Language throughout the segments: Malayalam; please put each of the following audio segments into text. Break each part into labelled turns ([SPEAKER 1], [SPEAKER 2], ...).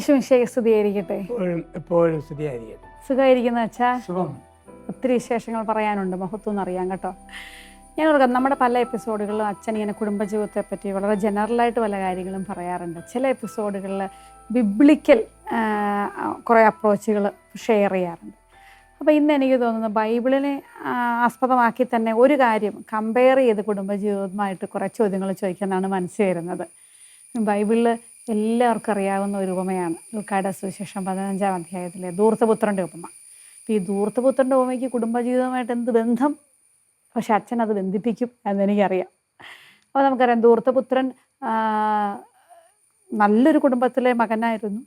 [SPEAKER 1] വിശ്വമിശേഖ സ്തുതിയായിരിക്കട്ടെ.
[SPEAKER 2] എപ്പോഴും എപ്പോഴും സ്തുതിയായിരിക്കട്ടെ.
[SPEAKER 1] സുഖമായിരിക്കുന്ന വെച്ചാൽ
[SPEAKER 2] സുഖം.
[SPEAKER 1] ഒത്തിരി വിശേഷങ്ങൾ പറയാനുണ്ട് മഹത്വം എന്നറിയാം കേട്ടോ. ഞാൻ ഓർക്കാം നമ്മുടെ പല എപ്പിസോഡുകളിലും അച്ഛൻ ഇങ്ങനെ കുടുംബജീവിതത്തെ പറ്റി വളരെ ജനറലായിട്ട് പല കാര്യങ്ങളും പറയാറുണ്ട്. ചില എപ്പിസോഡുകളിൽ ബിബ്ലിക്കൽ കുറേ അപ്രോച്ചുകൾ ഷെയർ ചെയ്യാറുണ്ട്. അപ്പോൾ ഇന്ന് എനിക്ക് തോന്നുന്നു ബൈബിളിനെ ആസ്പദമാക്കി തന്നെ ഒരു കാര്യം കമ്പയർ ചെയ്ത് കുടുംബജീവിതവുമായിട്ട് കുറേ ചോദ്യങ്ങൾ ചോദിക്കാനാണ് മനസ്സിൽ വരുന്നത്. ബൈബിളിൽ എല്ലാവർക്കും അറിയാവുന്ന ഒരു ഉപമയാണ്. ലൂക്കായുടെ സുവിശേഷം പതിനഞ്ചാം അധ്യായത്തിലെ ധൂർത്തപുത്രന്റെ ഉപമ. ഈ ധൂർത്തപുത്രന്റെ ഉപമയ്ക്ക് കുടുംബജീവിതമായിട്ട് എന്ത് ബന്ധം? പക്ഷെ അച്ഛൻ അത് ബന്ധിപ്പിക്കും എന്നെനിക്കറിയാം. അപ്പോൾ നമുക്കറിയാം ദൂർത്തപുത്രൻ നല്ലൊരു കുടുംബത്തിലെ മകനായിരുന്നു.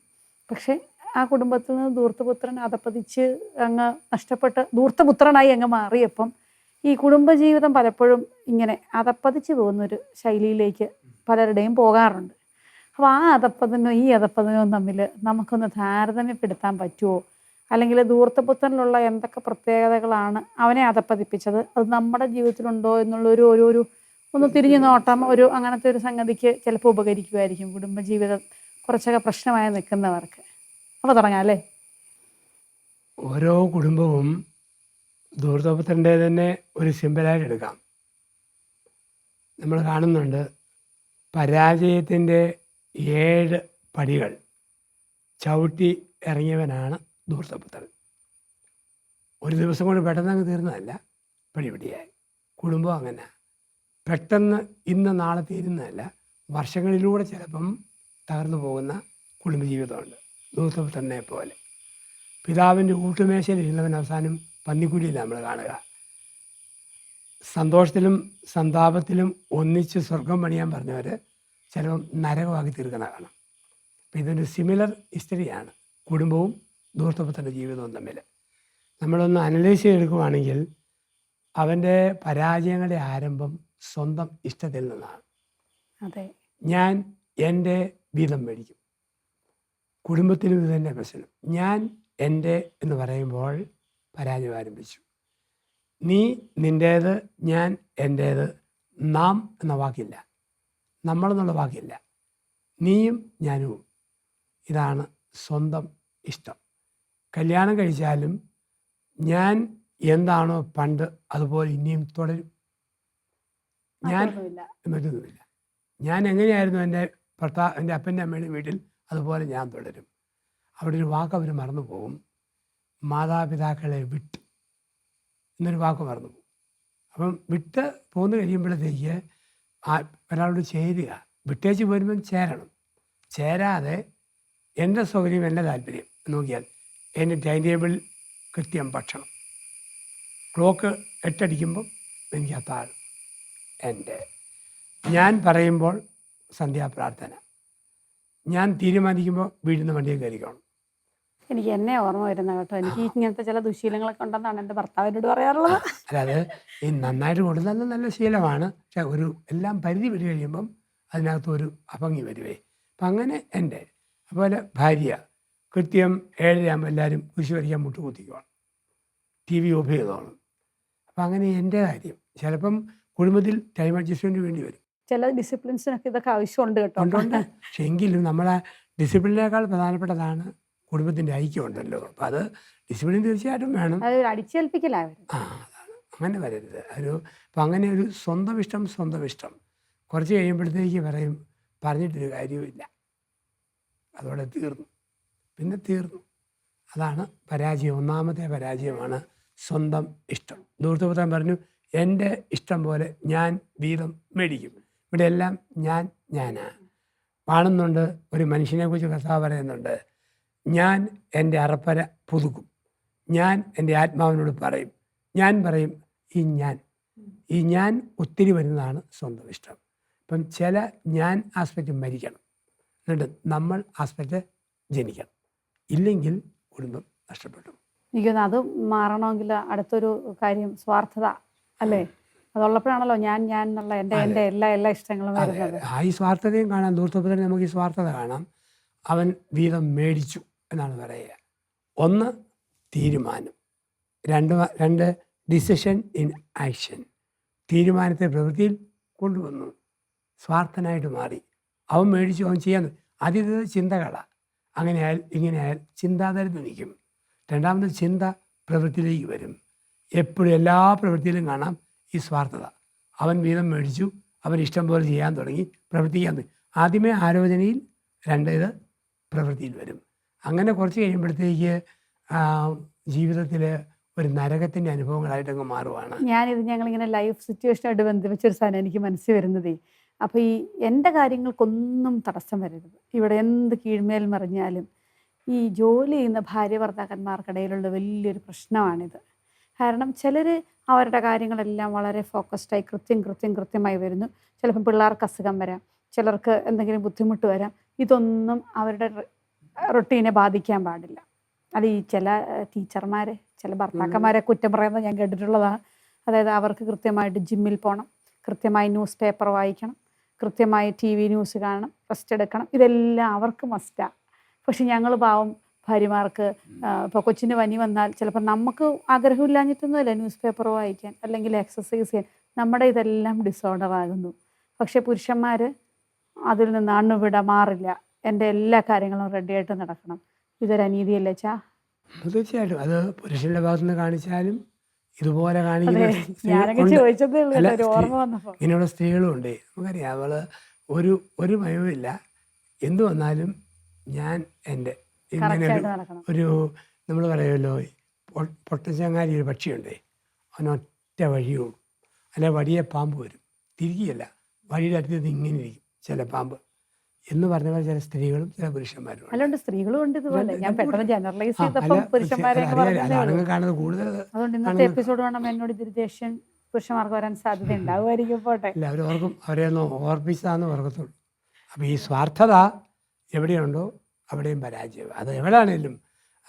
[SPEAKER 1] പക്ഷേ ആ കുടുംബത്തിൽ നിന്ന് ധൂർത്തപുത്രൻ അതപ്പതിച്ച് അങ്ങ് നഷ്ടപ്പെട്ട് ധൂർത്തപുത്രനായി അങ്ങ് മാറിയപ്പം ഈ കുടുംബജീവിതം പലപ്പോഴും ഇങ്ങനെ അതപ്പതിച്ച് പോകുന്നൊരു ശൈലിയിലേക്ക് പലരുടെയും പോകാറുണ്ട്. അപ്പോൾ ആ അതപ്പതിനും ഈ അതപ്പതിനും തമ്മിൽ നമുക്കൊന്ന് താരതമ്യപ്പെടുത്താൻ പറ്റുമോ അല്ലെങ്കിൽ ദൂർത്തപുത്രനിലുള്ള എന്തൊക്കെ പ്രത്യേകതകളാണ് അവനെ അതപ്പതിപ്പിച്ചത് അത് നമ്മുടെ ജീവിതത്തിലുണ്ടോ എന്നുള്ളൊരു ഒരു ഒരു ഒന്ന് തിരിഞ്ഞു നോട്ടം ഒരു അങ്ങനത്തെ ഒരു സംഗതിക്ക് ചിലപ്പോൾ ഉപകരിക്കുമായിരിക്കും കുടുംബജീവിതം കുറച്ചൊക്കെ പ്രശ്നമായി നിൽക്കുന്നവർക്ക്. അപ്പോൾ തുടങ്ങാം അല്ലേ?
[SPEAKER 2] ഓരോ കുടുംബവും ദൂർത്തപുത്രന്റെ തന്നെ ഒരു സിമ്പിളായിട്ട് എടുക്കാം. നമ്മൾ കാണുന്നുണ്ട് പരാജയത്തിന്റെ ഏഴ് പടികൾ ചവിട്ടി ഇറങ്ങിയവനാണ് ദൂർത്തപുത്രൻ ഒരു ദിവസം കൊണ്ട് പെട്ടെന്ന് അങ്ങ് തീർന്നതല്ല പടിപടിയായി. കുടുംബം അങ്ങനെ. പെട്ടെന്ന് ഇന്ന് നാളെ തീരുന്നതല്ല വർഷങ്ങളിലൂടെ ചിലപ്പം തകർന്നു പോകുന്ന കുടുംബജീവിതമുണ്ട് ദൂർത്തപുത്രനെ പോലെ. പിതാവിന്റെ ഊട്ടുമേശയിലിരുന്നവൻ അവസാനം പന്നിക്കുഴിയിൽ നമ്മൾ കാണുക. സന്തോഷത്തിലും സന്താപത്തിലും ഒന്നിച്ച് സ്വർഗം പണിയാൻ പറഞ്ഞവർ ചിലപ്പം നരകമാക്കി തീർക്കുന്ന കാണാം. അപ്പം ഇതൊരു സിമിലർ ഹിസ്റ്ററിയാണ് കുടുംബവും ദൂർത്തപ്പത്തിന്റെ ജീവിതവും തമ്മിൽ നമ്മളൊന്ന് അനലൈസ് ചെയ്തെടുക്കുവാണെങ്കിൽ അവന്റെ പരാജയങ്ങളുടെ ആരംഭം സ്വന്തം ഇഷ്ടത്തിൽ നിന്നാണ്.
[SPEAKER 1] അതെ.
[SPEAKER 2] ഞാൻ എന്റെ വീതം മേടിക്കും. കുടുംബത്തിനും ഇത് തന്നെ പ്രശ്നം. ഞാൻ എന്റെ എന്ന് പറയുമ്പോൾ പരാജയം ആരംഭിച്ചു. നീ നിന്റേത് ഞാൻ എന്റേത് നാം എന്ന വാക്കില്ല. നമ്മളെന്നുള്ള വാക്കില്ല. നീയും ഞാനും ഇതാണ് സ്വന്തം ഇഷ്ടം. കല്യാണം കഴിച്ചാലും ഞാൻ എന്താണോ പണ്ട് അതുപോലെ ഇനിയും തുടരും. ഞാൻ മറ്റൊന്നുമില്ല. ഞാൻ എങ്ങനെയായിരുന്നു എന്റെ ഭർത്താ എന്റെ അപ്പന്റെ അമ്മയുടെ വീട്ടിൽ അതുപോലെ ഞാൻ തുടരും. അവിടെ ഒരു വാക്ക് അവർ മറന്നു പോകും മാതാപിതാക്കളെ വിട്ട്. എന്നൊരു വാക്ക് മറന്നു പോകും അപ്പം വിട്ട് പോന്നു കഴിയുമ്പോഴത്തേക്ക് ആ ഒരാളോട് ചേരുക. വിട്ടേച്ച് പോരുമ്പം ചേരണം. ചേരാതെ എന്റെ സൗകര്യം എന്റെ താല്പര്യം നോക്കിയാൽ എന്റെ ടൈം ടേബിൾ കൃത്യം ഭക്ഷണം. ക്ലോക്ക് എട്ടടിക്കുമ്പം എനിക്ക് അത്താഴം. എന്റെ. ഞാൻ പറയുമ്പോൾ സന്ധ്യാപ്രാർത്ഥന. ഞാൻ തീരുമാനിക്കുമ്പോൾ വീടിന് വണ്ടിയിൽ കയറിക്കണം.
[SPEAKER 1] എനിക്ക് എന്നെ ഓർമ്മ വരുന്ന കേട്ടോ. എനിക്ക് ഇങ്ങനത്തെ ചില ദുശീലങ്ങളൊക്കെ ഉണ്ടെന്നാണ് എന്റെ ഭർത്താവിനോട് പറയാറുള്ളത്.
[SPEAKER 2] അതായത് ഈ നന്നായിട്ട് കൊടുത്താൽ നല്ല ശീലമാണ്. പക്ഷെ ഒരു എല്ലാം പരിധി വിട്ട് കഴിയുമ്പം അതിനകത്ത് ഒരു അഭംഗി വരുവേ. അപ്പം അങ്ങനെ എന്റെ അതുപോലെ ഭാര്യ കൃത്യം ഏഴരയാകുമ്പോൾ എല്ലാവരും കുരിശ് വരയ്ക്കാൻ മുട്ടുകുത്തിക്കുവാണ് ടി വി ഓഫ് ചെയ്തോണം അപ്പം അങ്ങനെ എന്റെ കാര്യം. ചിലപ്പം കുടുംബത്തിൽ ടൈം അഡ്ജസ്റ്റ്മെന്റ് വേണ്ടി വരും.
[SPEAKER 1] ചില ഡിസിപ്ലിൻസിനൊക്കെ ഇതൊക്കെ ആവശ്യമുണ്ട് കേട്ടോ.
[SPEAKER 2] പക്ഷെ എങ്കിലും നമ്മളെ ഡിസിപ്ലിനേക്കാൾ പ്രധാനപ്പെട്ടതാണ് കുടുംബത്തിന്റെ ഐക്യം ഉണ്ടല്ലോ അപ്പം അത് ഡിസിപ്ലിൻ തീർച്ചയായിട്ടും വേണം.
[SPEAKER 1] അടിച്ചേൽപ്പിക്കലായിരുന്നു
[SPEAKER 2] ആ അതാണ്. അങ്ങനെ വരരുത്. ഒരു അപ്പം അങ്ങനെ ഒരു സ്വന്തം ഇഷ്ടം സ്വന്തം ഇഷ്ടം കുറച്ച് കഴിയുമ്പോഴത്തേക്ക് പറയും പറഞ്ഞിട്ടൊരു കാര്യവുമില്ല. അതോടെ തീർന്നു. പിന്നെ തീർന്നു. അതാണ് പരാജയം. ഒന്നാമത്തെ പരാജയമാണ് സ്വന്തം ഇഷ്ടം. ദൂർത്തപുത്രൻ പറഞ്ഞു എന്റെ ഇഷ്ടം പോലെ ഞാൻ വീതം മേടിക്കും. ഇവിടെ എല്ലാം ഞാൻ ഞാനാണ് കാണുന്നുണ്ട് ഒരു മനുഷ്യനെ കുറിച്ച് കഥ പറയുന്നുണ്ട്. ഞാൻ എന്റെ അറപ്പര പുതുക്കും. ഞാൻ എന്റെ ആത്മാവിനോട് പറയും. ഞാൻ പറയും ഈ ഞാൻ. ഈ ഞാൻ ഒത്തിരി വരുന്നതാണ് സ്വന്തം ഇഷ്ടം. ഇപ്പം ചില ഞാൻ ആസ്പെക്റ്റ് മരിക്കണം. എന്നിട്ട് നമ്മൾ ആസ്പെക്റ്റ് ജനിക്കണം. ഇല്ലെങ്കിൽ കുടുംബം നഷ്ടപ്പെട്ടു.
[SPEAKER 1] എനിക്ക് തോന്നുന്നു അത് മാറണമെങ്കിൽ അടുത്തൊരു കാര്യം സ്വാർത്ഥത അല്ലേ? അതുള്ളപ്പോഴാണല്ലോ ഞാൻ ഞാൻ എന്നുള്ള എന്റെ എന്റെ എല്ലാ എല്ലാ ഇഷ്ടങ്ങളും വരുന്നത്.
[SPEAKER 2] ആ ഈ സ്വാർത്ഥതയും കാണാം. ദൂർത്തപുത്രൻ നമുക്ക് ഈ സ്വാർത്ഥത കാണാം. അവൻ വീതം മേടിച്ചു. എന്നാണ് പറയുക. ഒന്ന് തീരുമാനം. രണ്ട് രണ്ട് ഡിസിഷൻ ഇൻ ആക്ഷൻ തീരുമാനത്തെ പ്രവൃത്തിയിൽ കൊണ്ടുവന്നു. സ്വാർത്ഥനായിട്ട് മാറി. അവൻ മേടിച്ചു അവൻ ചെയ്യാൻ ആദ്യത്തെ ചിന്തകളാണ് അങ്ങനെയായാൽ ഇങ്ങനെയായാൽ ചിന്താതരത്തിൽ നിൽക്കും. രണ്ടാമത് ചിന്ത പ്രവൃത്തിയിലേക്ക് വരും. എപ്പോഴും എല്ലാ പ്രവൃത്തിയിലും കാണാം ഈ സ്വാർത്ഥത. അവൻ വീതം മേടിച്ചു അവൻ ഇഷ്ടം പോലെ ചെയ്യാൻ തുടങ്ങി പ്രവർത്തിക്കാൻ ആദ്യമേ ആലോചനയിൽ രണ്ടേത് പ്രവൃത്തിയിൽ വരും. അങ്ങനെ കുറച്ച് കഴിയുമ്പോഴത്തേക്ക് ജീവിതത്തിൽ ഒരു നരകത്തിന്റെ അനുഭവങ്ങളായിട്ടങ്ങ് മാറുവാണ്.
[SPEAKER 1] ഞാനിത് ഞങ്ങളിങ്ങനെ ലൈഫ് സിറ്റുവേഷനായിട്ട് ബന്ധിപ്പിച്ചൊരു സാധനം എനിക്ക് മനസ്സിൽ വരുന്നതേ. അപ്പോൾ ഈ എന്റെ കാര്യങ്ങൾക്കൊന്നും തടസ്സം വരരുത്. ഇവിടെ എന്ത് കീഴ്മേൽ മറിഞ്ഞാലും ഈ ജോലി ചെയ്യുന്ന ഭാര്യ ഭർത്താക്കന്മാർക്കിടയിലുള്ള വലിയൊരു പ്രശ്നമാണിത്. കാരണം ചിലർ അവരുടെ കാര്യങ്ങളെല്ലാം വളരെ ഫോക്കസ്ഡായി കൃത്യം കൃത്യം കൃത്യമായി വരുന്നു. ചിലപ്പോൾ പിള്ളേർക്ക് അസുഖം വരാം ചിലർക്ക് എന്തെങ്കിലും ബുദ്ധിമുട്ട് വരാം. ഇതൊന്നും അവരുടെ റൊട്ടീനെ ബാധിക്കാൻ പാടില്ല. അത് ഈ ചില ടീച്ചർമാരെ ചില ഭർത്താക്കന്മാരെ കുറ്റം പറയുന്നത് ഞാൻ കേട്ടിട്ടുള്ളതാണ്. അതായത് അവർക്ക് കൃത്യമായിട്ട് ജിമ്മിൽ പോകണം കൃത്യമായി ന്യൂസ് പേപ്പർ വായിക്കണം കൃത്യമായി ടി വി ന്യൂസ് കാണണം റെസ്റ്റ് എടുക്കണം. ഇതെല്ലാം അവർക്ക് മസ്റ്റാണ് പക്ഷെ ഞങ്ങൾ പാവം ഭാര്യമാർക്ക് ഇപ്പോൾ കൊച്ചിന് പനി വന്നാൽ ചിലപ്പോൾ നമുക്ക് ആഗ്രഹമില്ലാഞ്ഞിട്ടൊന്നുമല്ല ന്യൂസ് പേപ്പർ വായിക്കാൻ അല്ലെങ്കിൽ എക്സസൈസ് ചെയ്യാൻ. നമ്മുടെ ഇതെല്ലാം ഡിസോർഡർ ആകുന്നു. പക്ഷെ പുരുഷന്മാർ അതിൽ നിന്ന് അണ്ണുവിട മാറില്ല. എന്റെ എല്ലാ കാര്യങ്ങളും റെഡിയായിട്ട് നടക്കണം. ഇതൊരു അനീതിയല്ലേ ചാ
[SPEAKER 2] തീർച്ചയായിട്ടും. അത് പുരുഷന്റെ ഭാഗത്ത് നിന്ന് കാണിച്ചാലും ഇതുപോലെ കാണിക്കുന്ന ഇങ്ങനെയുള്ള സ്ത്രീകളും ഉണ്ട്. നമുക്കറിയാം അവൾ ഒരു ഒരു ഭയവുമില്ല. എന്തു വന്നാലും ഞാൻ എന്റെ ഇങ്ങനെ ഒരു നമ്മൾ പറയുമല്ലോ പൊട്ടച്ചങ്ങാരി ഒരു പക്ഷിയുണ്ട് അവനൊറ്റ വഴിയുള്ളൂ അല്ലെ വടിയെ പാമ്പ് വരും. തിരികെയല്ല. വഴിയുടെ അടുത്ത് ഇങ്ങനെ ഇരിക്കും ചില പാമ്പ്. എന്ന് പറഞ്ഞ പോലെ ചില സ്ത്രീകളും ചില പുരുഷന്മാരും.
[SPEAKER 1] അല്ലാണ്ട് സ്ത്രീകളും ഉണ്ട് ഇതുപോലെ. ഞാൻ പെട്ടെന്ന് ജനറലൈസ് ചെയ്തപ്പോൾ പുരുഷന്മാരെ
[SPEAKER 2] കാണുന്നത് കൂടുതൽ
[SPEAKER 1] അതുകൊണ്ട് ഇന്നത്തെ എപ്പിസോഡ് വേണം എന്നോട് ഇതിൽ ദേഷ്യം പുരുഷന്മാർക്ക് വരാൻ സാധ്യത ഉണ്ടാവുമായിരിക്കും. പോട്ടെ.
[SPEAKER 2] ഇല്ല അവർ ഓർക്കും അവരെ ഒന്ന് ഓർപ്പിച്ചതാന്ന് ഓർക്കത്തുള്ളൂ. അപ്പോൾ ഈ സ്വാർത്ഥത എവിടെയുണ്ടോ അവിടെയും പരാജയം. അത് എവിടെയാണേലും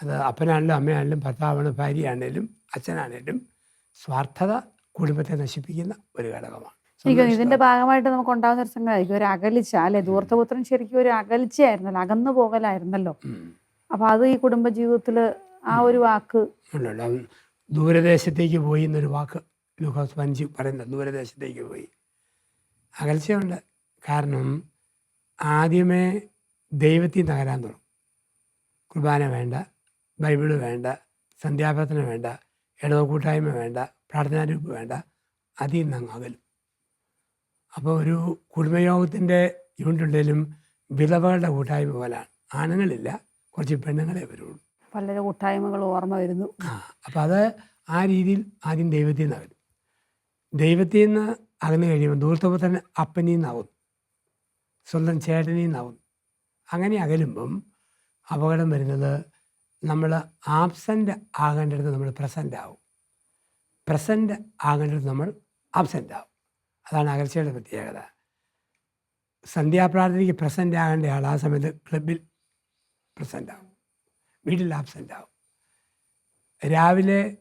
[SPEAKER 2] അത് അപ്പനാണെങ്കിലും അമ്മയാണെങ്കിലും ഭർത്താവാണ് ഭാര്യയാണേലും അച്ഛനാണേലും സ്വാർത്ഥത കുടുംബത്തെ നശിപ്പിക്കുന്ന ഒരു ഘടകമാണ്.
[SPEAKER 1] എനിക്ക് ഇതിന്റെ ഭാഗമായിട്ട് നമുക്ക് ഉണ്ടാകുന്ന ഒരു സംഗതിയായിരിക്കും ഒരു അകലിച്ച അല്ലെ? ദൂർത്തപുത്രൻ ശരിക്കും ഒരു അകലിച്ചായിരുന്നല്ലോ അകന്നു പോകലായിരുന്നല്ലോ. അപ്പൊ അത് ഈ കുടുംബ ജീവിതത്തിൽ ആ ഒരു വാക്ക്
[SPEAKER 2] ദൂരദേശത്തേക്ക് പോയി എന്നൊരു വാക്ക് ലൂക്കോസ് പഞ്ച് പറയുന്ന ദൂരദേശത്തേക്ക് പോയി. അകൽച്ചയുണ്ട്. കാരണം ആദ്യമേ ദൈവത്തിൽ തകരാൻ തുടങ്ങും. കുർബാന വേണ്ട ബൈബിൾ വേണ്ട സന്ധ്യാപ്രാർത്ഥന വേണ്ട ഇടവ കൂട്ടായ്മ വേണ്ട പ്രാർത്ഥനാരൂപ് വേണ്ട അതിൽ നിന്ന് അങ്ങ് അകലും. അപ്പോൾ ഒരു കുടുംബയോഗത്തിന്റെ യൂണിറ്റുണ്ടെങ്കിലും വിധവകളുടെ കൂട്ടായ്മ പോലാണ് ആണുങ്ങളില്ല കുറച്ച് പെണ്ണുങ്ങളെ വരുള്ളൂ.
[SPEAKER 1] പലരെ കൂട്ടായ്മകൾ ഓർമ്മ വരുന്നു.
[SPEAKER 2] ആ അപ്പം അത് ആ രീതിയിൽ ആദ്യം ദൈവത്തിൽ നിന്ന് അകലും ദൈവത്തിൽ നിന്ന് അകന്നു കഴിയുമ്പോൾ ദൂർത്തപുത്രൻ അപ്പനിൽ നിന്നാവും സ്വന്തം ചേട്ടനിൽ നിന്നാവും അങ്ങനെ അകലുമ്പം അപകടം വരുന്നത് നമ്മൾ ആബ്സെന്റ് ആകേണ്ടടുത്ത് നമ്മൾ പ്രസന്റ് ആവും. പ്രസന്റ് ആകേണ്ടടുത്ത് നമ്മൾ ആബ്സെന്റ് ആവും. അതാണ് അകൽച്ചയുടെ പ്രത്യേകത. സന്ധ്യാപ്രാർത്ഥനയ്ക്ക് പ്രസന്റ് ആകേണ്ട ആൾ ആ സമയത്ത് ക്ലബിൽ പ്രസന്റ് ആവും. വീട്ടിൽ ആബ്സെന്റ് ആവും. രാവിലെ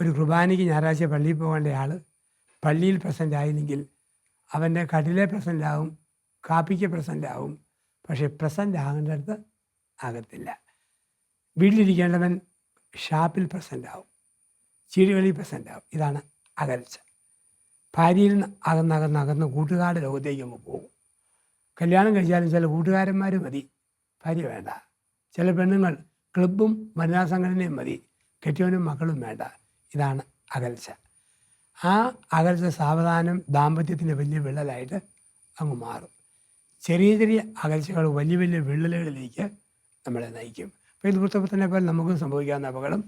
[SPEAKER 2] ഒരു കുർബാനയ്ക്ക് ഞായറാഴ്ച പള്ളിയിൽ പോകേണ്ട ആൾ പള്ളിയിൽ പ്രസന്റ് ആയില്ലെങ്കിൽ അവന്റെ കട്ടിലെ പ്രസന്റ് ആവും കാപ്പിക്ക് പ്രസന്റ് ആവും പക്ഷേ പ്രസന്റ് ആകേണ്ടടുത്ത് ആകത്തില്ല വീട്ടിലിരിക്കേണ്ടവൻ ഷാപ്പിൽ പ്രസന്റ് ആവും. ചീടുകളിൽ പ്രസന്റ് ആവും. ഇതാണ് അകൽച്ച. ഭാര്യയിൽ നിന്ന് അകന്നകന്ന് അകന്ന് കൂട്ടുകാരുടെ ലോകത്തേക്ക് അങ്ങ് പോകും. കല്യാണം കഴിച്ചാലും ചില കൂട്ടുകാരന്മാർ മതി. ഭാര്യ വേണ്ട. ചില പെണ്ണുങ്ങൾ ക്ലബും വനിതാ സംഘടനയും മതി. കെട്ടിയവനും മക്കളും വേണ്ട. ഇതാണ് അകൽച്ച. ആ അകൽച്ച സാവധാനം ദാമ്പത്യത്തിന്റെ വലിയ വിള്ളലായിട്ട് അങ്ങ് മാറും. ചെറിയ ചെറിയ അകൽച്ചകൾ വലിയ വലിയ വിള്ളലുകളിലേക്ക് നമ്മളെ നയിക്കും. അപ്പോൾ ഇത് പുസ്തകത്തിനെ പോലെ നമുക്കും സംഭവിക്കാവുന്ന അപകടം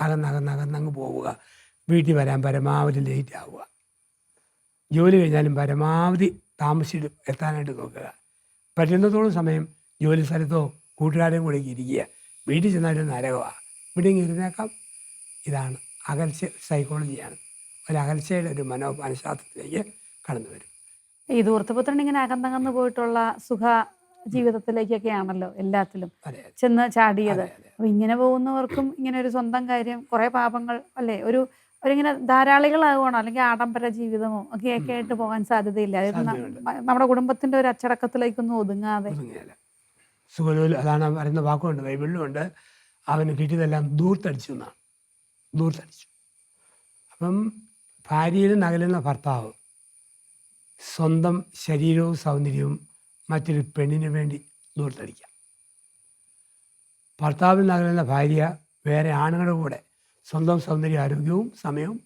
[SPEAKER 2] അകന്നകന്നകന്നങ്ങ് പോവുക. വീട്ടിൽ വരാൻ പരമാവധി ലേറ്റ് ആവുക. ജോലി കഴിഞ്ഞാലും പരമാവധി താമസിച്ചിട്ട് എത്താനായിട്ട് നോക്കുക. പറ്റുന്നതോളം സമയം ജോലി സ്ഥലത്തോ കൂട്ടുകാരെയും കൂടെ ഇരിക്കുക. വീട്ടിൽ ചെന്നാലും നരകമാണ് ഇവിടെ ഇരുന്നേക്കാം. ഇതാണ് അകൽച്ച സൈക്കോളജിയാണ് ഒരു അകൽച്ചയുടെ ഒരു മനോ മനഃശാസ്ത്രത്തിലേക്ക് കടന്നു വരും.
[SPEAKER 1] ഈ ദൂർത്തപുത്രൻ ഇങ്ങനെ അകന്നകന്ന് പോയിട്ടുള്ള സുഖ ജീവിതത്തിലേക്കൊക്കെ
[SPEAKER 2] ആണല്ലോ എല്ലാത്തിലും
[SPEAKER 1] ചെന്ന് ചാടിയത്. അപ്പൊ ഇങ്ങനെ പോകുന്നവർക്കും ഇങ്ങനെ ഒരു സ്വന്തം കാര്യം കുറെ പാപങ്ങൾ അല്ലേ? ഒരു ഒരിങ്ങനെ ധാരാളികളാകുവാണോ അല്ലെങ്കിൽ ആഡംബര ജീവിതമോ ഒക്കെ ഒക്കെ ആയിട്ട് പോകാൻ സാധ്യതയില്ല. അതായത് നമ്മുടെ കുടുംബത്തിന്റെ ഒരു അച്ചടക്കത്തിലേക്കൊന്നും ഒതുങ്ങാതെ.
[SPEAKER 2] അതാണ് പറയുന്ന വാക്കുണ്ട് ബൈബിളിലും ഉണ്ട് അവന് കിട്ടിയതെല്ലാം ദൂർത്തടിച്ചു എന്നാണ്. ദൂർത്തടിച്ചു. അപ്പം ഭാര്യയിൽ നകലുന്ന ഭർത്താവ് സ്വന്തം ശരീരവും സൗന്ദര്യവും മറ്റൊരു പെണ്ണിന് വേണ്ടി ദൂർത്തടിക്കാം ഭർത്താവിൽ നകലുന്ന ഭാര്യ വേറെ ആണുങ്ങളുടെ കൂടെ സ്വന്തം സൗന്ദര്യ ആരോഗ്യവും സമയവും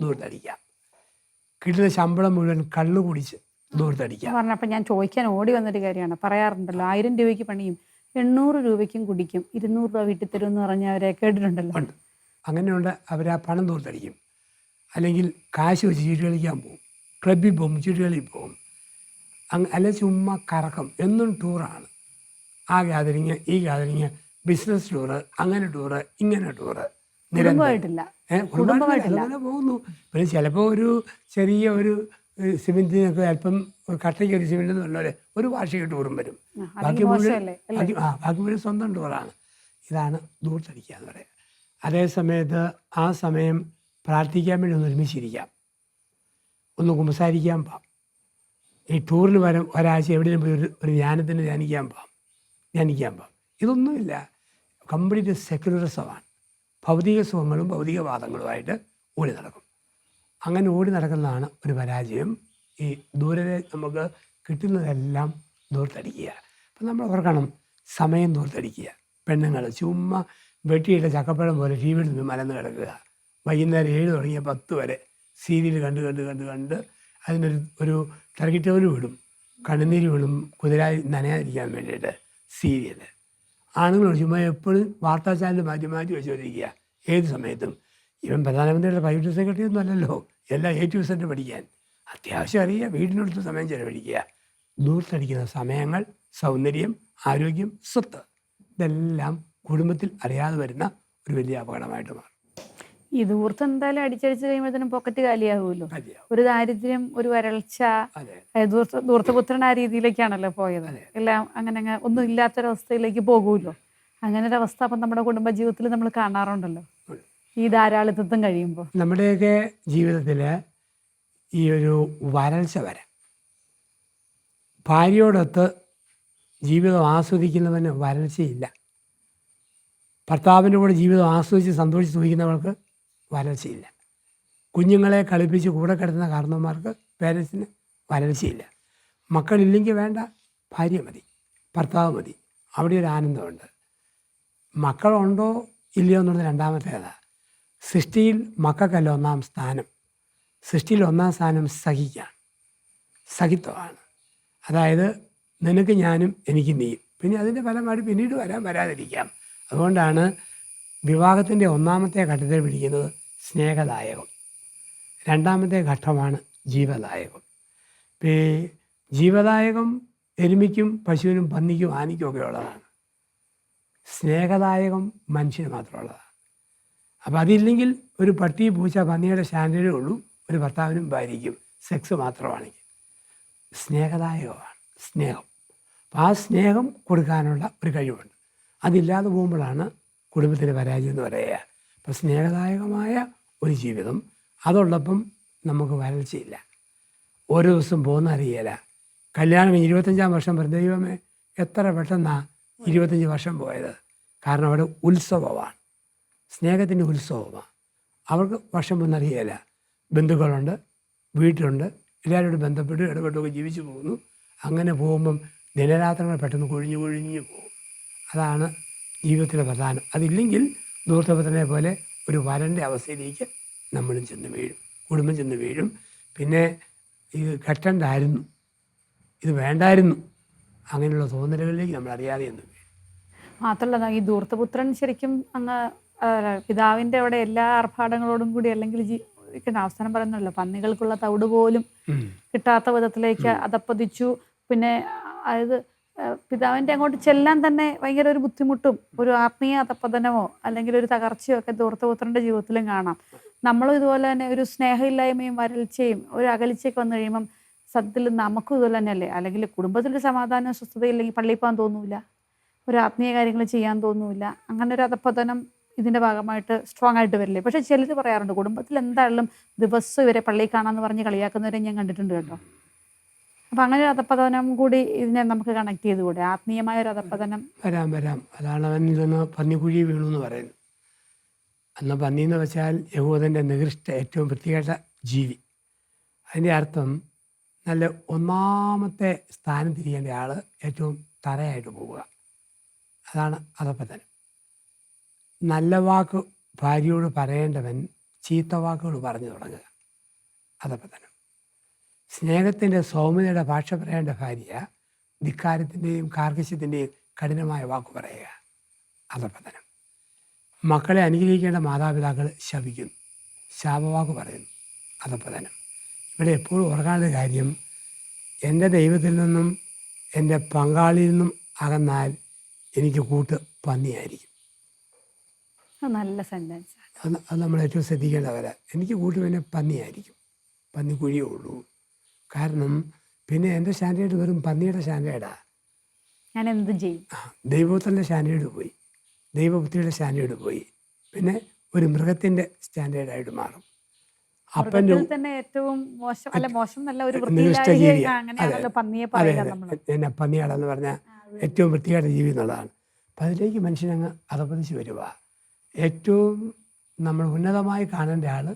[SPEAKER 2] ദൂരത്തടിക്കാം കിട്ടുന്ന ശമ്പളം മുഴുവൻ കള്ളു കുടിച്ച് ദൂരത്തടിക്കാം
[SPEAKER 1] പറഞ്ഞപ്പോൾ ഞാൻ ചോദിക്കാൻ ഓടി വന്നൊരു കാര്യമാണ്. പറയാറുണ്ടല്ലോ ആയിരം രൂപയ്ക്ക് പണിയും എണ്ണൂറ് രൂപയ്ക്കും കുടിക്കും ഇരുന്നൂറ് രൂപ വീട്ടിൽ തരും എന്ന് പറഞ്ഞവരെ കേട്ടിട്ടുണ്ടല്ലോ.
[SPEAKER 2] ഉണ്ട്. അങ്ങനെയുണ്ട് അവർ ആ പണം ദൂരത്തടിക്കും അല്ലെങ്കിൽ കാശ് വെച്ച് ചീട്ട് കളിക്കാൻ പോകും ക്ലബിൽ പോകും ചീട്ട് കളിയിൽ പോകും അങ്ങ് അല്ലെ ചുമ്മാ കറക്കം എന്നും ടൂറാണ്. ആ ഗാദറിങ് ഈ ഗാദറിങ് ബിസിനസ് ടൂറ് അങ്ങനെ ടൂറ് ഇങ്ങനെ ടൂറ്.
[SPEAKER 1] കുടുംബമായിട്ടില്ല.
[SPEAKER 2] ഏ, കുടുംബമായിട്ടല്ല. അങ്ങനെ പോകുന്നു. പിന്നെ ചിലപ്പോൾ ഒരു ചെറിയ ഒരു സിമെന്റിനൊക്കെ അല്പം ഒരു കട്ടയ്ക്ക് ഒരു സിമെന്റ് എന്ന് പറഞ്ഞ പോലെ ഒരു വാർഷിക ടൂറും വരും. ബാക്കി മുഴുവൻ ആ ബാക്കി മുഴുവൻ സ്വന്തം ടൂറാണ്. ഇതാണ് ദൂർത്തടിക്കുക എന്ന് പറയുക അതേ സമയത്ത് ആ സമയം പ്രാർത്ഥിക്കാൻ വേണ്ടി ഒന്ന് ഒരുമിച്ചിരിക്കാം. ഒന്ന് കുമ്പസാരിക്കാൻ പാം ഈ ടൂറിന് വരം ഒരാഴ്ച എവിടെയും പോയി ഒരു ഒരു ധ്യാനത്തിന് ധ്യാനിക്കാൻ പാം ധ്യാനിക്കാൻ പാം ഇതൊന്നുമില്ല. കംപ്ലീറ്റ് സെക്യുലറിസമാണ് ഭൗതിക സുഖങ്ങളും ഭൗതികവാദങ്ങളുമായിട്ട് ഓടി നടക്കും. അങ്ങനെ ഓടി നടക്കുന്നതാണ് ഒരു പരാജയം. ഈ ദൂരെ നമുക്ക് കിട്ടുന്നതെല്ലാം ദൂർത്തടിക്കുക. അപ്പം നമ്മൾ ഓർക്കണം സമയം ദൂർത്തടിക്കുക. പെണ്ണുങ്ങൾ ചുമ്മാ വെട്ടിയിട്ട ചക്കപ്പഴം പോലെ ടി വിയിൽ നിന്ന് മലന്ന് കിടക്കുക. വൈകുന്നേരം ഏഴ് തുടങ്ങിയ പത്ത് വരെ സീരിയൽ കണ്ട് കണ്ട് കണ്ട് കണ്ട് അതിനൊരു ഒരു തറക്കിട്ടവന് വിടും. കണ്ണുനീര് വിടും. കുതിരാതി നനയാതിരിക്കാൻ വേണ്ടിയിട്ട് സീരിയൽ ആണുങ്ങളോട് ചുമ്മാ എപ്പോഴും വാർത്താ ചാനൽ മാറ്റി മാറ്റി വെച്ചുകൊണ്ടിരിക്കുക. ഏത് സമയത്തും. ഇവൻ പ്രധാനമന്ത്രിയുടെ പ്രൈവറ്റ് സെക്രട്ടറി ഒന്നും അല്ലല്ലോ. എല്ലാം എ ടു സെന്റ് പഠിക്കാൻ. അത്യാവശ്യം അറിയുക വീടിനടുത്ത് സമയം ചെലവഴിക്കുക. ദൂർത്തടിക്കുന്ന സമയങ്ങൾ സൗന്ദര്യം ആരോഗ്യം സ്വത്ത്. ഇതെല്ലാം കുടുംബത്തിൽ അറിയാതെ വരുന്ന ഒരു വലിയ അപകടമായിട്ട് മാറും.
[SPEAKER 1] ഈ ദൂർത്ത് എന്തായാലും അടിച്ചടിച്ച് കഴിയുമ്പോഴത്തേനും പോക്കറ്റ് കാലിയാകുമല്ലോ ഒരു ദാരിദ്ര്യം ഒരു വരൾച്ച ദൂർത്ത ദൂർത്തപുത്രൻ ആ രീതിയിലേക്കാണല്ലോ പോയത്. എല്ലാം അങ്ങനെ അങ്ങനെ ഒന്നും ഇല്ലാത്തൊരവസ്ഥയിലേക്ക് പോകുമല്ലോ. അങ്ങനെ ഒരു അവസ്ഥ അപ്പം നമ്മുടെ കുടുംബ ജീവിതത്തിൽ നമ്മൾ കാണാറുണ്ടല്ലോ. ഈ ധാരാളിത്തം കഴിയുമ്പോൾ
[SPEAKER 2] നമ്മുടെയൊക്കെ ജീവിതത്തിൽ ഈ ഒരു വരൾച്ച വരെ. ഭാര്യയോടൊത്ത് ജീവിതം ആസ്വദിക്കുന്നവന് വരൾച്ചയില്ല. ഭർത്താവിന്റെ കൂടെ ജീവിതം ആസ്വദിച്ച് സന്തോഷിച്ച് സുഖിക്കുന്നവർക്ക് വരൾച്ചയില്ല. കുഞ്ഞുങ്ങളെ കളിപ്പിച്ച് കൂടെ കിടന്ന കാരണവന്മാർക്ക് പേരൻസിന് വരൾച്ചയില്ല. മക്കളില്ലെങ്കിൽ വേണ്ട ഭാര്യ മതി ഭർത്താവ് മതി. അവിടെ ഒരു ആനന്ദമുണ്ട്. മക്കളുണ്ടോ ഇല്ലയോ എന്നുള്ളത് രണ്ടാമത്തേതാണ് സൃഷ്ടിയിൽ മക്കൾക്കല്ല ഒന്നാം സ്ഥാനം. സൃഷ്ടിയിൽ ഒന്നാം സ്ഥാനം സഹിക്കാണ് സഹിത്വമാണ്. അതായത് നിനക്ക് ഞാനും എനിക്ക് നീയും. പിന്നെ അതിന്റെ ഫലമായിട്ട് പിന്നീട് വരാൻ വരാതിരിക്കാം. അതുകൊണ്ടാണ് വിവാഹത്തിന്റെ ഒന്നാമത്തെ ഘട്ടത്തിൽ പിടിക്കുന്നത് സ്നേഹദായകം. രണ്ടാമത്തെ ഘട്ടമാണ് ജീവദായകം. ഈ ജീവദായകം എരുമിക്കും പശുവിനും പന്നിക്കും ആനിക്കും ഒക്കെ ഉള്ളതാണ് സ്നേഹദായകം മനുഷ്യന് മാത്രമുള്ളതാണ്. അപ്പോൾ അതില്ലെങ്കിൽ ഒരു പട്ടി പൂച്ച പന്നിയുടെ സ്റ്റാൻഡേർഡേ ഉള്ളൂ ഒരു ഭർത്താവിനും ഭാര്യയ്ക്കും സെക്സ് മാത്രമാണെങ്കിൽ. സ്നേഹദായകമാണ് സ്നേഹം. അപ്പം ആ സ്നേഹം കൊടുക്കാനുള്ള ഒരു കഴിവുണ്ട്. അതില്ലാതെ പോകുമ്പോഴാണ് കുടുംബത്തിന്റെ പരാജയം എന്ന് പറയുക. അപ്പം സ്നേഹദായകമായ ഒരു ജീവിതം അതുള്ളപ്പം നമുക്ക് വരൾച്ചയില്ല. ഓരോ ദിവസം പോകുന്ന അറിയില്ല കല്യാണം ഇരുപത്തഞ്ചാം വർഷം പറഞ്ഞ ദൈവമേ എത്ര പെട്ടെന്നാണ് ഇരുപത്തഞ്ച് വർഷം പോയത്? കാരണം അവിടെ ഉത്സവമാണ്. സ്നേഹത്തിന്റെ ഉത്സവമാണ്. അവർക്ക് വർഷം ഒന്നറിയില്ല ബന്ധുക്കളുണ്ട് വീട്ടിലുണ്ട് എല്ലാവരോടും ബന്ധപ്പെട്ട് ഇടപെട്ടൊക്കെ ജീവിച്ചു പോകുന്നു. അങ്ങനെ പോകുമ്പം ദിനരാത്രങ്ങൾ പെട്ടെന്ന് കൊഴിഞ്ഞു കൊഴിഞ്ഞു പോകും. അതാണ് ജീവിതത്തിലെ പ്രധാനം. അതില്ലെങ്കിൽ ദൂർത്തപത്രനെ പോലെ ഒരു വരന്റെ അവസ്ഥയിലേക്ക് നമ്മളും ചെന്ന് വീഴും. കുടുംബം ചെന്ന് വീഴും. പിന്നെ ഇത് കെട്ടണ്ടായിരുന്നു ഇത് വേണ്ടായിരുന്നു. അങ്ങനെയുള്ള തോന്നലുകളിലേക്ക് നമ്മൾ അറിയാതെ ചെന്ന് വീഴും.
[SPEAKER 1] മാത്രമല്ല ഈ ദൂർത്തപുത്രൻ ശരിക്കും അങ്ങ് പിതാവിന്റെ പിതാവിന്റെ അവിടെ എല്ലാ ആർഭാടങ്ങളോടും കൂടി അല്ലെങ്കിൽ അവസാനം പറയുന്നല്ലോ പന്നികൾക്കുള്ള തവിട് പോലും കിട്ടാത്ത വിധത്തിലേക്ക് അതപ്പതിച്ചു. പിന്നെ അതായത് ആ, പിതാവിന്റെ അങ്ങോട്ട് ചെല്ലാൻ തന്നെ ഭയങ്കര ഒരു ബുദ്ധിമുട്ടും ഒരു ആത്മീയ അതപ്പതനമോ അല്ലെങ്കിൽ ഒരു തകർച്ചയോ ഒക്കെ ദൂർത്തപുത്രന്റെ ജീവിതത്തിലും കാണാം. നമ്മളും ഇതുപോലെ തന്നെ ഒരു സ്നേഹമില്ലായ്മയും വരൾച്ചയും ഒരു അകലിച്ചയൊക്കെ വന്നു കഴിയുമ്പം സത്യത്തിൽ നമുക്കും ഇതുപോലെ തന്നെയല്ലേ? അല്ലെങ്കിൽ കുടുംബത്തിൽ സമാധാനം സ്വസ്ഥതയില്ലെങ്കിൽ പള്ളിയിൽ പോകാൻ തോന്നൂല ഒരു ആത്മീയ കാര്യങ്ങൾ ചെയ്യാൻ തോന്നൂല അങ്ങനെ ഒരു അതപ്പതനം ഇതിന്റെ ഭാഗമായിട്ട് സ്ട്രോങ് ആയിട്ട് വരില്ലേ? പക്ഷേ ചിലത് പറയാറുണ്ട് കുടുംബത്തിൽ എന്തായാലും ദിവസം ഇവരെ പള്ളിയിൽ കാണാമെന്ന് പറഞ്ഞ് കളിയാക്കുന്നവരെ ഞാൻ കണ്ടിട്ടുണ്ട് കേട്ടോ. അപ്പൊ അങ്ങനെ ഒരു അധപ്പതനം കൂടി ഇതിനെ നമുക്ക് കണക്ട് ചെയ്തുകൂടെ? ആത്മീയമായ ഒരു അധപ്പതനം
[SPEAKER 2] വരാം വരാം. അതാണ് അവൻ ഇതൊന്ന് പന്നിക്കുഴി വീണു എന്ന് പറയുന്നത് അന്ന് പന്നി എന്ന് വെച്ചാൽ യഹൂദന്റെ നികൃഷ്ട ഏറ്റവും പ്രത്യേക ജീവി. അതിന്റെ അർത്ഥം നല്ല ഒന്നാമത്തെ സ്ഥാനം തിരിയേണ്ട ആൾ ഏറ്റവും തറയായിട്ട് പോവുക. അതാണ് അധപ്പതനം നല്ല വാക്ക് ഭാര്യയോട് പറയേണ്ടവൻ ചീത്ത വാക്കുകൾ പറഞ്ഞു തുടങ്ങുക. അധപതനം. സ്നേഹത്തിന്റെ സൗമ്യതയുടെ ഭാഷ പറയേണ്ട ഭാര്യ ധിക്കാരത്തിന്റെയും കാർക്കശ്യത്തിന്റെയും കഠിനമായ വാക്ക് പറയുക. അധപതനം. മക്കളെ അനുഗ്രഹിക്കേണ്ട മാതാപിതാക്കൾ ശപിക്കുന്നു. ശാപവാക്ക് പറയുന്നു. അധപതനം. ഇവിടെ എപ്പോഴും ഓർക്കാനുള്ള കാര്യം എന്റെ ദൈവത്തിൽ നിന്നും എന്റെ പങ്കാളിയിൽ നിന്നും അകന്നാൽ എനിക്ക് കൂട്ട് പന്നിയായിരിക്കും.
[SPEAKER 1] അത് നല്ല സെന്റൻസ്
[SPEAKER 2] അത് അത് നമ്മൾ ഏറ്റവും ശ്രദ്ധിക്കേണ്ടവരാ എനിക്ക് കൂട്ട് പിന്നെ പന്നിയായിരിക്കും. പന്നി കുഴിയേ ഉള്ളൂ. കാരണം പിന്നെ എന്റെ സ്റ്റാൻഡേർഡ് വെറും പന്നിയുടെ സ്റ്റാൻഡേർഡാണ്
[SPEAKER 1] ഞാൻ എന്ത് ചെയ്യും
[SPEAKER 2] ദൈവത്തിന്റെ സ്റ്റാൻഡേർഡ് പോയി. ദൈവബുദ്ധിയുടെ സ്റ്റാൻഡേർഡ് പോയി. പിന്നെ ഒരു മൃഗത്തിന്റെ സ്റ്റാൻഡേർഡായിട്ട് മാറും.
[SPEAKER 1] അപ്പന്റെ തന്നെ ഏറ്റവും മോശം അല്ല നല്ല ഒരു
[SPEAKER 2] പന്നിയാടെന്ന് പറഞ്ഞാൽ ഏറ്റവും വൃത്തികേട ജീവി എന്നുള്ളതാണ്. അപ്പം അതിലേക്ക് മനുഷ്യനങ്ങ് അധപതിച്ച് വരിക ഏറ്റവും നമ്മൾ ഉന്നതമായി കാണേണ്ട ആൾ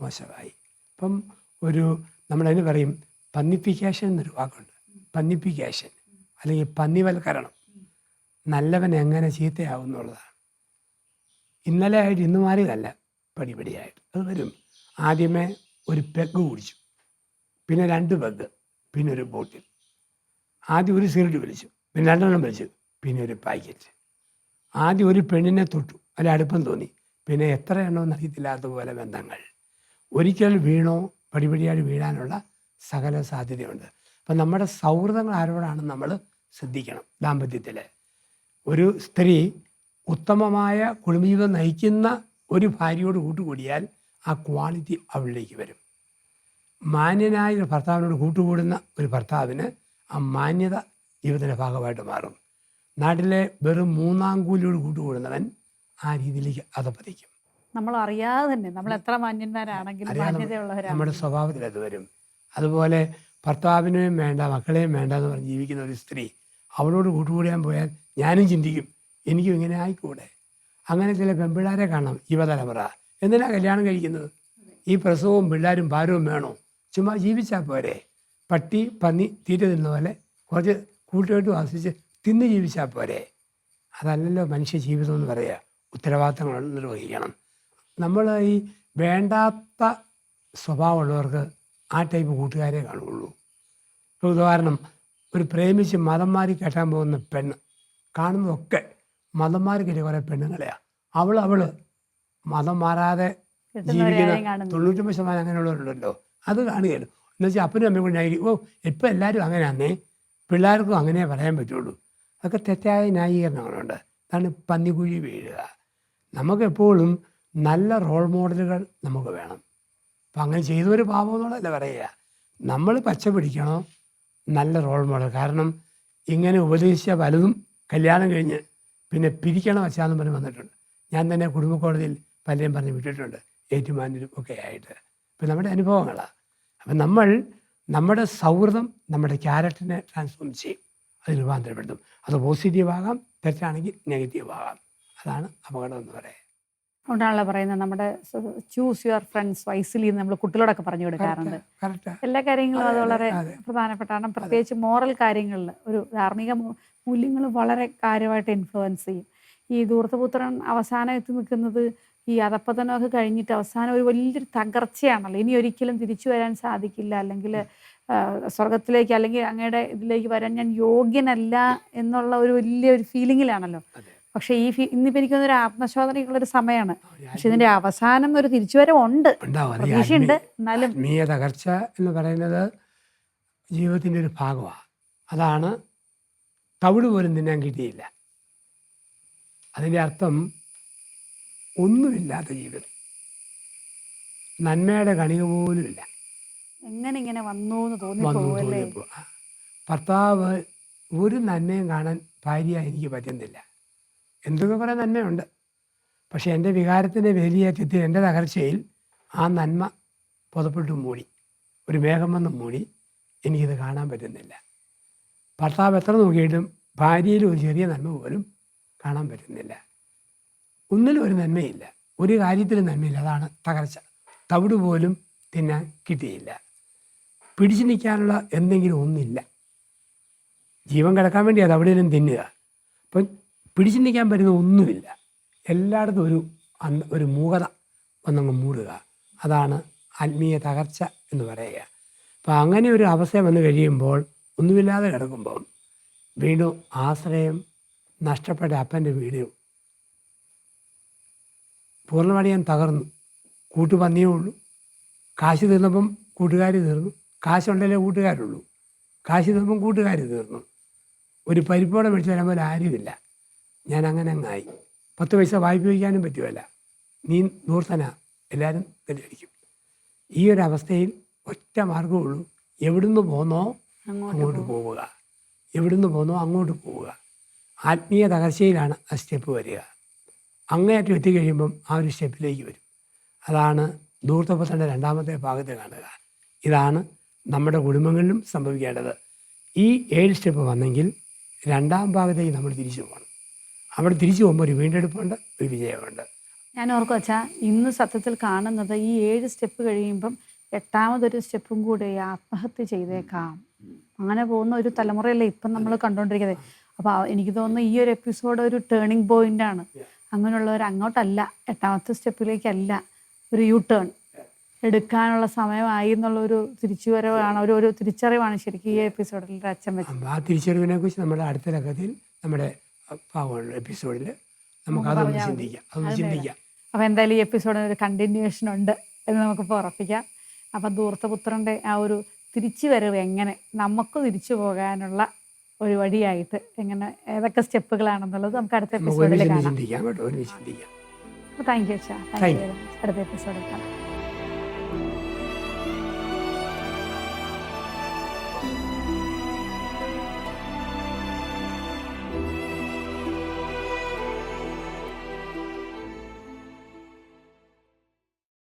[SPEAKER 2] മോശമായി. ഇപ്പം ഒരു നമ്മളതിന് പറയും പന്നിഫിക്കേഷൻ എന്നൊരു വാക്കുണ്ട്. പന്നിപ്പിക്കേഷൻ. അല്ലെങ്കിൽ പന്നിവൽക്കരണം. നല്ലവൻ എങ്ങനെ ചീത്തയാവും എന്നുള്ളതാണ്. ഇന്നലെ ആയിട്ട് ഇന്ന് മാറിയതല്ല പടിപടിയായിട്ട്. അത് വരും. ആദ്യമേ ഒരു പെഗ് കുടിച്ചു. പിന്നെ രണ്ട് പെഗ് പിന്നെ ഒരു ബോട്ടിൽ ആദ്യം ഒരു സിഗരറ്റ് വലിച്ചു. പിന്നെ രണ്ടെണ്ണം വലിച്ചു. പിന്നെ ഒരു പാക്കറ്റ് ആദ്യം ഒരു പെണ്ണിനെ തൊട്ടു. അല്ല അടുപ്പം തോന്നി. പിന്നെ എത്ര എണ്ണമെന്ന് അറിയത്തില്ലാത്ത പോലെ ബന്ധങ്ങൾ. ഒരിക്കൽ വീണോ പടിപടിയായി വീഴാനുള്ള സകല സാധ്യതയുണ്ട്. അപ്പം നമ്മുടെ സൗഹൃദങ്ങൾ ആരോടാണ് നമ്മൾ ശ്രദ്ധിക്കണം ദാമ്പത്യത്തിൽ ഒരു സ്ത്രീ ഉത്തമമായ കുടുംബജീവിതം നയിക്കുന്ന ഒരു ഭാര്യയോട് കൂട്ടുകൂടിയാൽ ആ ക്വാളിറ്റി അവളിലേക്ക് വരും. മാന്യനായ ഒരു ഭർത്താവിനോട് കൂട്ടുകൂടുന്ന ഒരു ഭർത്താവിന് ആ മാന്യത ജീവിതത്തിന്റെ ഭാഗമായിട്ട് മാറും. നാട്ടിലെ വെറും മൂന്നാം കൂലിയോട് കൂട്ടുകൂടുന്നവൻ ആ രീതിയിലേക്ക് അധപതിക്കും.
[SPEAKER 1] നമ്മൾ അറിയാതെ തന്നെ നമ്മൾ എത്ര മാന്യന്മാരാണെങ്കിലും
[SPEAKER 2] നമ്മുടെ സ്വഭാവത്തിൽ അത് വരും. അതുപോലെ ഭർത്താവിനെയും വേണ്ട മക്കളെയും വേണ്ട എന്ന് പറഞ്ഞ് ജീവിക്കുന്ന ഒരു സ്ത്രീ അവളോട് കൂട്ടുകൂടിയാൻ പോയാൽ ഞാനും ചിന്തിക്കും എനിക്കും ഇങ്ങനെ ആയിക്കൂടെ? അങ്ങനെ ചില പെൺപിള്ളാരെ കാണാം യുവതലമുറ. എന്തിനാ കല്യാണം കഴിക്കുന്നത്? ഈ പ്രസവവും പിള്ളേരും ഭാരവും വേണോ? ചുമ്മാ ജീവിച്ചാൽ പോരെ. പട്ടി പന്നി തീറ്റ തിന്ന പോലെ കുറച്ച് കൂട്ടുകെട്ടും വാസിച്ച് തിന്ന് ജീവിച്ചാൽ പോരെ. അതല്ലല്ലോ മനുഷ്യ ജീവിതം എന്ന് പറയുക. ഉത്തരവാദിത്തങ്ങൾ നിർവഹിക്കണം നമ്മൾ ഈ വേണ്ടാത്ത സ്വഭാവമുള്ളവർക്ക് ആ ടൈപ്പ് കൂട്ടുകാരെ കാണുകയുള്ളൂ. ഉദാഹരണം ഒരു പ്രേമിച്ച് മതം മാറി കെട്ടാൻ പോകുന്ന പെണ്ണ്. കാണുന്നതൊക്കെ മതം മാറി കെട്ടിയ കുറേ പെണ്ണുങ്ങളെയാണ് അവൾ അവൾ മതം മാറാതെ ജീവിക്കുന്ന തൊണ്ണൂറ്റൊമ്പത് ശതമാനം അങ്ങനെയുള്ളവരുണ്ടല്ലോ. അത് കാണുകയല്ലോ. എന്ന് വെച്ചാൽ അപ്പനും അമ്മയും കൂടി ഞാൻ ഓ ഇപ്പം എല്ലാവരും അങ്ങനെയാന്നേ. പിള്ളേർക്കും അങ്ങനെ പറയാൻ പറ്റുള്ളൂ. അതൊക്കെ തെറ്റായ ന്യായീകരണങ്ങളുണ്ട്. അതാണ് പന്നിക്കുഴി വീഴുക. നമുക്കെപ്പോഴും നല്ല റോൾ മോഡലുകൾ നമുക്ക് വേണം. അപ്പം അങ്ങനെ ചെയ്തൊരു പാപം എന്നുള്ളതല്ല പറയുക. നമ്മൾ പച്ച പിടിക്കണോ? നല്ല റോൾ മോഡൽ കാരണം ഇങ്ങനെ ഉപദേശിച്ച പലതും കല്യാണം കഴിഞ്ഞ് പിന്നെ പിരിക്കണം വച്ചാന്നും പറഞ്ഞ് വന്നിട്ടുണ്ട്. ഞാൻ തന്നെ കുടുംബ കോടതിയിൽ പലരും പറഞ്ഞ് വിട്ടിട്ടുണ്ട്. ഏറ്റുമാനും ഒക്കെ ആയിട്ട്. അപ്പം നമ്മുടെ അനുഭവങ്ങളാണ് അപ്പം നമ്മൾ നമ്മുടെ സൗഹൃദം നമ്മുടെ ക്യാരക്ടറിനെ ട്രാൻസ്ഫോം ചെയ്യും. അത് രൂപാന്തരപ്പെടുത്തും. അത് പോസിറ്റീവ് ആകാം തെറ്റാണെങ്കിൽ നെഗറ്റീവ് ആകാം. അതാണ് അപകടം എന്ന് പറയുന്നത്
[SPEAKER 1] അതുകൊണ്ടാണല്ലോ പറയുന്നത് നമ്മുടെ ചൂസ് യുവർ ഫ്രണ്ട്സ് വൈസിലി നമ്മൾ കുട്ടികളോടൊക്കെ പറഞ്ഞു കൊടുക്കാറുണ്ട്. എല്ലാ കാര്യങ്ങളും അത് വളരെ. പ്രധാനപ്പെട്ടാണ് പ്രത്യേകിച്ച് മോറൽ കാര്യങ്ങളിൽ ഒരു ധാർമ്മിക മൂല്യങ്ങൾ വളരെ കാര്യമായിട്ട് ഇൻഫ്ലുവൻസ് ചെയ്യും. ഈ ദൂർത്തപുത്രൻ അവസാനം എത്തി നിൽക്കുന്നത് ഈ അധപ്പതനമൊക്കെ കഴിഞ്ഞിട്ട് അവസാനം ഒരു വലിയൊരു തകർച്ചയാണല്ലോ. ഇനി ഒരിക്കലും തിരിച്ചു വരാൻ സാധിക്കില്ല. അല്ലെങ്കിൽ സ്വർഗത്തിലേക്ക് അല്ലെങ്കിൽ അങ്ങയുടെ ഇതിലേക്ക് വരാൻ ഞാൻ യോഗ്യനല്ല എന്നുള്ള ഒരു വലിയൊരു ഫീലിങ്ങിലാണല്ലോ. പക്ഷേ ഈ ഫീ ഒരു ആത്മശോധനയ്ക്കുള്ള ഒരു സമയമാണ് പക്ഷെ ഇതിന്റെ അവസാനം ഒരു തിരിച്ചുവരവുണ്ട് പ്രതീക്ഷയുണ്ട്.
[SPEAKER 2] ആത്മീയ-
[SPEAKER 1] എന്നാലും
[SPEAKER 2] തകർച്ച എന്ന് പറയുന്നത് ജീവിതത്തിന്റെ ഒരു ഭാഗമാണ്. അതാണ് തവിട് പോലും തിന്നാൻ കിട്ടിയില്ല. അതിന്റെ അർത്ഥം ഒന്നുമില്ലാത്ത ജീവിതം. നന്മയുടെ കണിക പോലും ഇല്ല
[SPEAKER 1] എങ്ങനെ ഇങ്ങനെ വന്നു എന്ന് തോന്നി
[SPEAKER 2] ഭർത്താവ് ഒരു നന്മയും കാണാൻ ഭാര്യ എനിക്ക് പറ്റുന്നില്ല. എന്തൊക്കെ കുറേ നന്മയുണ്ട്. പക്ഷേ എന്റെ വികാരത്തിന്റെ വേലിയേറ്റത്തിൽ എന്റെ തകർച്ചയിൽ ആ നന്മ പുതപ്പെട്ട് മൂടി. ഒരു മേഘം വന്ന് മൂടി. എനിക്കിത് കാണാൻ പറ്റുന്നില്ല. ഭർത്താവ് എത്ര നോക്കിയിട്ടും ഭാര്യയിൽ ഒരു ചെറിയ നന്മ പോലും കാണാൻ പറ്റുന്നില്ല. ഒന്നിലും ഒരു നന്മയില്ല. ഒരു കാര്യത്തിലും നന്മയില്ല. അതാണ് തകർച്ച. തവിട് പോലും തിന്നാൻ കിട്ടിയില്ല. പിടിച്ചു നിൽക്കാനുള്ള എന്തെങ്കിലും ഒന്നില്ല. ജീവൻ കിടക്കാൻ വേണ്ടിയാണ് തവിടെയും തിന്നുക. അപ്പം പിടിച്ചു നിൽക്കാൻ പറ്റുന്ന ഒന്നുമില്ല. എല്ലായിടത്തും ഒരു ഒരു മൂകത വന്നങ്ങ് മൂടുക. അതാണ് ആത്മീയ തകർച്ച എന്ന് പറയുക. അപ്പോൾ അങ്ങനെ ഒരു അവസ്ഥ വന്നു കഴിയുമ്പോൾ ഒന്നുമില്ലാതെ കിടക്കുമ്പോൾ വീണ്ടും ആശ്രയം നഷ്ടപ്പെട്ട അപ്പന്റെ വീഡിയോ പൂർണമായിട്ട് ഞാൻ തകർന്നു കൂട്ടുപന്നിയേ ഉള്ളൂ. കാശ് തീർന്നപ്പം കൂട്ടുകാർ തീർന്നു. കാശുണ്ടല്ലേ കൂട്ടുകാരുള്ളൂ. കാശ് തീർന്നപ്പം കൂട്ടുകാർ തീർന്നു. ഒരു പരിപ്പോടെ മേടിച്ച് തരാൻ പോലെ ആരുമില്ല. ഞാൻ അങ്ങനെ അങ്ങായി പത്ത് പൈസ വായ്പ വയ്ക്കാനും പറ്റുമല്ല നീ നൂർത്തന. എല്ലാവരും തെളിയടിക്കും ഈ ഒരു അവസ്ഥയിൽ ഒറ്റ മാർഗമുള്ളൂ എവിടുന്ന് പോന്നോ അങ്ങോട്ട് പോവുക. എവിടുന്ന് പോന്നോ അങ്ങോട്ട് പോവുക. ആത്മീയ തകർച്ചയിലാണ് ആ സ്റ്റെപ്പ് വരിക. അങ്ങേയറ്റം എത്തിക്കഴിയുമ്പം ആ ഒരു സ്റ്റെപ്പിലേക്ക് വരും. അതാണ് ദൂർത്തപത്തിന്റെ രണ്ടാമത്തെ ഭാഗത്ത് കാണുക. ഇതാണ് നമ്മുടെ കുടുംബങ്ങളിലും സംഭവിക്കേണ്ടത്. ഈ ഏഴ് സ്റ്റെപ്പ് വന്നെങ്കിൽ രണ്ടാം ഭാഗത്തേക്ക് നമ്മൾ തിരിച്ചു പോകണം. അവിടെ തിരിച്ചു പോകുമ്പോൾ ഒരു വീണ്ടെടുപ്പുണ്ട് ഒരു വിജയമുണ്ട്
[SPEAKER 1] ഞാൻ ഓർക്കും അച്ഛാ ഇന്ന് സത്യത്തിൽ കാണുന്നത് ഈ ഏഴ് സ്റ്റെപ്പ് കഴിയുമ്പം എട്ടാമതൊരു സ്റ്റെപ്പും കൂടെ ആത്മഹത്യ ചെയ്തേക്കാം. അങ്ങനെ പോകുന്ന ഒരു തലമുറയല്ലേ ഇപ്പം നമ്മൾ കണ്ടുകൊണ്ടിരിക്കുന്നത് അപ്പോൾ എനിക്ക് തോന്നുന്നു ഈ ഒരു എപ്പിസോഡ് ഒരു ടേണിംഗ് പോയിന്റ് ആണ്. അങ്ങനെയുള്ളവർ അങ്ങോട്ടല്ല എട്ടാമത്തെ സ്റ്റെപ്പിലേക്കല്ല ഒരു യു ടേൺ എടുക്കാനുള്ള സമയമായി എന്നുള്ള ഒരു തിരിച്ചുവരവാണ് ഒരു ഒരു തിരിച്ചറിവാണ് ശരിക്കും ഈ എപ്പിസോഡിൽ അച്ഛൻ വെച്ചത്.
[SPEAKER 2] ആ തിരിച്ചറിവിനെ കുറിച്ച് നമ്മുടെ അടുത്ത രംഗത്തിൽ നമ്മുടെ ഭാഗമുള്ള എപ്പിസോഡിൽ നമുക്ക് അതൊന്ന് ചിന്തിക്കാം. അതൊന്ന് ചിന്തിക്കാം.
[SPEAKER 1] അപ്പോൾ എന്തായാലും ഈ എപ്പിസോഡിന് ഒരു കണ്ടിന്യൂഷൻ ഉണ്ട് എന്ന് നമുക്കിപ്പോൾ ഉറപ്പിക്കാം. അപ്പം ധൂർത്തപുത്രന്റെ ആ ഒരു തിരിച്ചു വരവ് എങ്ങനെ നമുക്ക് തിരിച്ചു പോകാനുള്ള ഒരു വഴിയായിട്ട് എങ്ങനെ ഏതൊക്കെ സ്റ്റെപ്പുകളാണെന്നുള്ളത് നമുക്ക് അടുത്ത എപ്പിസോഡിൽ കാണാം. അപ്പോൾ താങ്ക് യു അച്ഛാ. താങ്ക് യു അടുത്ത എപ്പിസോഡിൽ കാണാം.